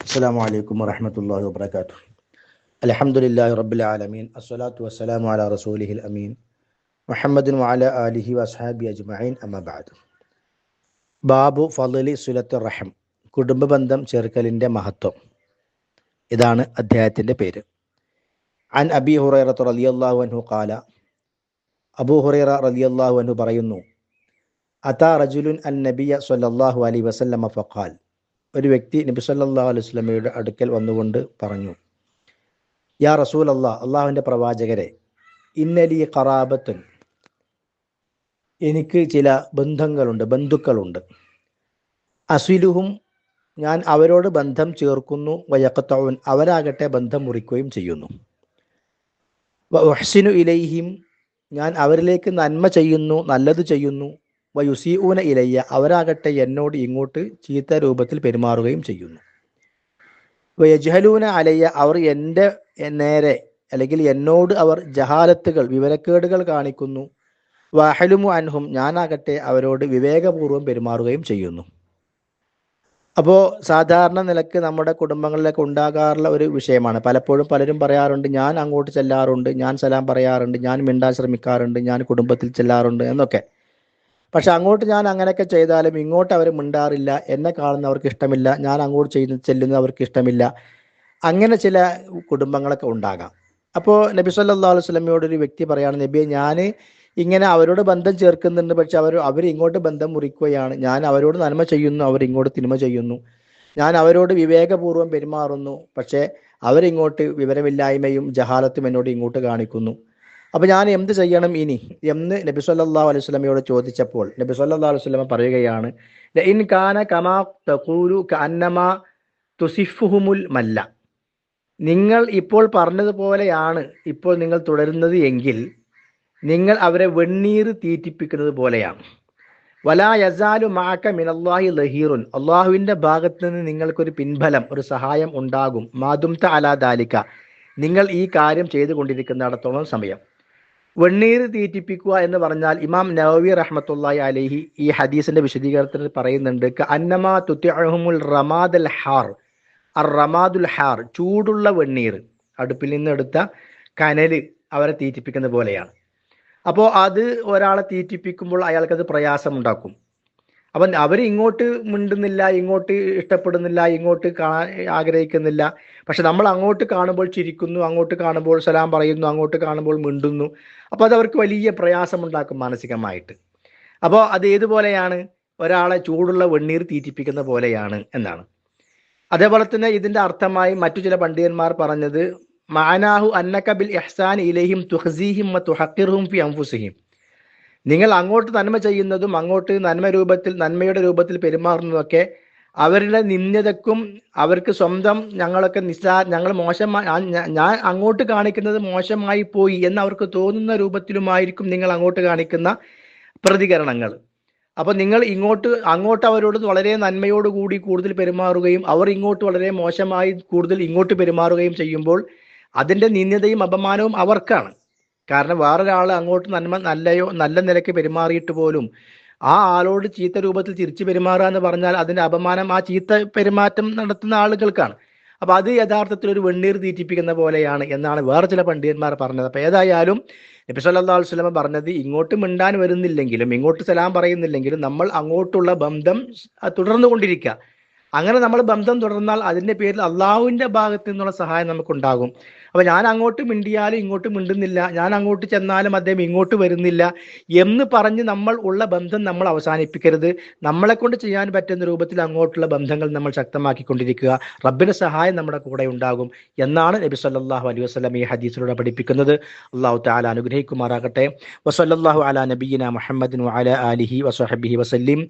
السلام عليكم ورحمة الله وبركاته الحمد لله رب العالمين الصلاة والسلام على رسوله الأمين محمد وعلى آله وأصحابه أجمعين أما بعد ബാബു ഫലി സുലത്ത് റഹം കുടുംബ ബന്ധം ചേർക്കലിൻ്റെ മഹത്വം ഇതാണ് അദ്ദേഹത്തിൻ്റെ പേര് അൻ അബി ഹുറൈറ റളിയല്ലാഹു അൻഹു ഖാല അബൂ ഹുറൈറ റളിയല്ലാഹു അൻഹു പറയുന്നു അതാ റജുലുൻ അൻ നബിയ സല്ലല്ലാഹു അലൈഹി വസല്ലമ ഫഖാൽ ഒരു വ്യക്തി നബി സല്ലല്ലാഹു അലൈഹി സ്വലമയുടെ അടുക്കൽ വന്നുകൊണ്ട് പറഞ്ഞു യാ റസൂൽ അള്ളാഹ് അള്ളാഹുവിന്റെ പ്രവാചകരെ ഇന്നലി ഖറാബത്തുൻ എനിക്ക് ചില ബന്ധങ്ങളുണ്ട് ബന്ധുക്കളുണ്ട്. അസ്വിലുഹും ഞാൻ അവരോട് ബന്ധം ചേർക്കുന്നു വയക്കത്തവൻ അവരാകട്ടെ ബന്ധം മുറിക്കുകയും ചെയ്യുന്നു. വഹ്സിനു ഇലൈഹിം ഞാൻ അവരിലേക്ക് നന്മ ചെയ്യുന്നു നല്ലത് ചെയ്യുന്നു വയുസീഊന ഇലയ്യ അവരാകട്ടെ എന്നോട് ഇങ്ങോട്ട് ചീത്ത രൂപത്തിൽ പെരുമാറുകയും ചെയ്യുന്നു. വയജ്ഹലൂന അലയ്യ അവർ എന്റെ നേരെ അല്ലെങ്കിൽ എന്നോട് അവർ ജഹാലത്തുകൾ വിവരക്കേടുകൾ കാണിക്കുന്നു. വഹലുമു അൻഹും ഞാനാകട്ടെ അവരോട് വിവേകപൂർവം പെരുമാറുകയും ചെയ്യുന്നു. അപ്പോ സാധാരണ നിലയ്ക്ക് നമ്മുടെ കുടുംബങ്ങളിലൊക്കെ ഉണ്ടാകാറുള്ള ഒരു വിഷയമാണ്. പലപ്പോഴും പലരും പറയാറുണ്ട് ഞാൻ അങ്ങോട്ട് ചെല്ലാറുണ്ട് ഞാൻ സലാം പറയാറുണ്ട് ഞാൻ മിണ്ടാൻ ശ്രമിക്കാറുണ്ട് ഞാൻ കുടുംബത്തിൽ ചെല്ലാറുണ്ട് എന്നൊക്കെ. പക്ഷെ അങ്ങോട്ട് ഞാൻ അങ്ങനെയൊക്കെ ചെയ്താലും ഇങ്ങോട്ട് അവർ മിണ്ടാറില്ല. എന്നെ കാണുന്ന അവർക്ക് ഇഷ്ടമില്ല. ഞാൻ അങ്ങോട്ട് ചെയ്യുന്ന അവർക്ക് ഇഷ്ടമില്ല. അങ്ങനെ ചില കുടുംബങ്ങളൊക്കെ ഉണ്ടാകാം. അപ്പോൾ നബി സല്ലാ അലൈഹി സ്വലമയോട് ഒരു വ്യക്തി പറയാണ് നബിയെ ഞാൻ ഇങ്ങനെ അവരോട് ബന്ധം ചേർക്കുന്നുണ്ട്. പക്ഷെ അവർ അവർ ഇങ്ങോട്ട് ബന്ധം മുറിക്കുകയാണ്. ഞാൻ അവരോട് നന്മ ചെയ്യുന്നു. അവർ ഇങ്ങോട്ട് തിന്മ ചെയ്യുന്നു. ഞാൻ അവരോട് വിവേകപൂർവം പെരുമാറുന്നു. പക്ഷേ അവരിങ്ങോട്ട് വിവരമില്ലായ്മയും ജഹാലത്തും എന്നോട് ഇങ്ങോട്ട് കാണിക്കുന്നു. അപ്പൊ ഞാൻ എന്ത് ചെയ്യണം ഇനി? എന്ന് നബി സല്ലാ അലൈഹി സ്വലമയോട് ചോദിച്ചപ്പോൾ നബി സല്ലാ അലൈഹി സ്വലമ പറയുകയാണ് ഇൻ കാന കമാ തഖൂലു കന്നമ തുസിഫുഹുമുൽ മല്ല. നിങ്ങൾ ഇപ്പോൾ പറഞ്ഞതുപോലെയാണ് ഇപ്പോൾ നിങ്ങൾ തുടരുന്നത് എങ്കിൽ നിങ്ങൾ അവരെ വെണ്ണീർ തീറ്റിപ്പിക്കുന്നത് പോലെയാണ്. വലാ യസാലു മാക്ക മിനല്ലാഹി ലഹീറുൻ. അള്ളാഹുവിന്റെ ഭാഗത്ത് നിന്ന് നിങ്ങൾക്കൊരു പിൻബലം ഒരു സഹായം ഉണ്ടാകും. മാതുംത അലാ ദാലിക്ക നിങ്ങൾ ഈ കാര്യം ചെയ്തു കൊണ്ടിരിക്കുന്നിടത്തോളം സമയം. വെണ്ണീർ തീറ്റിപ്പിക്കുക എന്ന് പറഞ്ഞാൽ ഇമാം നവവി റഹ്മത്തുള്ളാഹി അലൈഹി ഈ ഹദീസിന്റെ വിശദീകരണത്തിൽ പറയുന്നുണ്ട് അന്നമാ തുത്യഹുമുൽ റമാദൽ ഹാർ. അർ റമാദുൽ ഹാർ ചൂടുള്ള വെണ്ണീർ അടുപ്പിൽ നിന്ന് എടുത്ത കനൽ അവരെ തീറ്റിപ്പിക്കുന്ന പോലെയാണ്. അപ്പോൾ അത് ഒരാളെ തീറ്റിപ്പിക്കുമ്പോൾ അയാൾക്കത് പ്രയാസമുണ്ടാക്കും. അപ്പം അവർ ഇങ്ങോട്ട് മിണ്ടുന്നില്ല ഇങ്ങോട്ട് ഇഷ്ടപ്പെടുന്നില്ല ഇങ്ങോട്ട് കാണാൻ ആഗ്രഹിക്കുന്നില്ല. പക്ഷെ നമ്മൾ അങ്ങോട്ട് കാണുമ്പോൾ ചിരിക്കുന്നു അങ്ങോട്ട് കാണുമ്പോൾ സലാം പറയുന്നു അങ്ങോട്ട് കാണുമ്പോൾ മിണ്ടുന്നു. അപ്പോൾ അത് അവർക്ക് വലിയ പ്രയാസമുണ്ടാക്കും മാനസികമായിട്ട്. അപ്പോൾ അത് ഏതുപോലെയാണ്? ഒരാളെ ചൂടുള്ള വെണ്ണീർ തീറ്റിപ്പിക്കുന്ന പോലെയാണ് എന്നാണ്. അതേപോലെ തന്നെ ഇതിന്റെ അർത്ഥമായി മറ്റു ചില പണ്ഡിതന്മാർ പറഞ്ഞത് മാനാഹു അന്നക്കബിൽ ബിൽ ഇഹ്സാൻ ഇലഹിം തുഹസീഹിം തുഹക്കിർഹും ഫി അംഫുസിഹിം നിങ്ങൾ അങ്ങോട്ട് നന്മ ചെയ്യുന്നതും അങ്ങോട്ട് നന്മ രൂപത്തിൽ നന്മയുടെ രൂപത്തിൽ പെരുമാറുന്നതൊക്കെ അവരുടെ നിന്ദതക്കും അവർക്ക് സ്വന്തം ഞങ്ങളൊക്കെ നിസ്സാ ഞങ്ങൾ മോശമായി ഞാൻ അങ്ങോട്ട് കാണിക്കുന്നത് മോശമായി പോയി എന്ന് അവർക്ക് തോന്നുന്ന രൂപത്തിലുമായിരിക്കും നിങ്ങൾ അങ്ങോട്ട് കാണിക്കുന്ന പ്രതികരണങ്ങൾ. അപ്പൊ നിങ്ങൾ ഇങ്ങോട്ട് അങ്ങോട്ട് അവരോട് വളരെ നന്മയോടുകൂടി കൂടുതൽ പെരുമാറുകയും അവർ ഇങ്ങോട്ട് വളരെ മോശമായി കൂടുതൽ ഇങ്ങോട്ട് പെരുമാറുകയും ചെയ്യുമ്പോൾ അതിന്റെ നിന്ദതയും അപമാനവും അവർക്കാണ്. കാരണം വേറൊരാൾ അങ്ങോട്ട് നന്മ നല്ലയോ നല്ല നിലയ്ക്ക് പെരുമാറിയിട്ട് പോലും ആ ആളോട് ചീത്ത രൂപത്തിൽ തിരിച്ചു പെരുമാറുക എന്ന് പറഞ്ഞാൽ അതിന്റെ അപമാനം ആ ചീത്ത പെരുമാറ്റം നടത്തുന്ന ആളുകൾക്കാണ്. അപ്പൊ അത് യഥാർത്ഥത്തിൽ ഒരു വെണ്ണീർ തീറ്റിപ്പിക്കുന്ന പോലെയാണ് എന്നാണ് വേറെ ചില പണ്ഡിതന്മാർ പറഞ്ഞത്. അപ്പൊ ഏതായാലും നബി സല്ലാ വസ്ലമ പറഞ്ഞത് ഇങ്ങോട്ട് മിണ്ടാൻ വരുന്നില്ലെങ്കിലും ഇങ്ങോട്ട് സലാം പറയുന്നില്ലെങ്കിലും നമ്മൾ അങ്ങോട്ടുള്ള ബന്ധം തുടർന്നു കൊണ്ടിരിക്കുക അങ്ങനെ നമ്മൾ ബന്ധം തുടർന്നാൽ അതിന്റെ പേരിൽ അള്ളാഹുവിന്റെ ഭാഗത്ത് നിന്നുള്ള സഹായം നമുക്കുണ്ടാകും. അപ്പൊ ഞാൻ അങ്ങോട്ട് മിണ്ടിയാലും ഇങ്ങോട്ട് മിണ്ടുന്നില്ല. ഞാൻ അങ്ങോട്ട് ചെന്നാലും അദ്ദേഹം ഇങ്ങോട്ട് വരുന്നില്ല എന്ന് പറഞ്ഞ് നമ്മൾ ഉള്ള ബന്ധം നമ്മൾ അവസാനിപ്പിക്കരുത്. നമ്മളെ കൊണ്ട് ചെയ്യാൻ പറ്റുന്ന രൂപത്തിൽ അങ്ങോട്ടുള്ള ബന്ധങ്ങൾ നമ്മൾ ശക്തമാക്കിക്കൊണ്ടിരിക്കുക. റബ്ബിന്റെ സഹായം നമ്മുടെ കൂടെ ഉണ്ടാകും എന്നാണ് നബി സല്ലാഹു അലൈഹി വസ്ലം ഈ ഹദീസിലൂടെ പഠിപ്പിക്കുന്നത്. അള്ളാഹു താല അനുഗ്രഹിക്കുമാറാകട്ടെ. വസല്ലാഹു അല നബീന മുഹമ്മദിൻ അല അലിഹി വസഹബിഹി വസല്ലിം.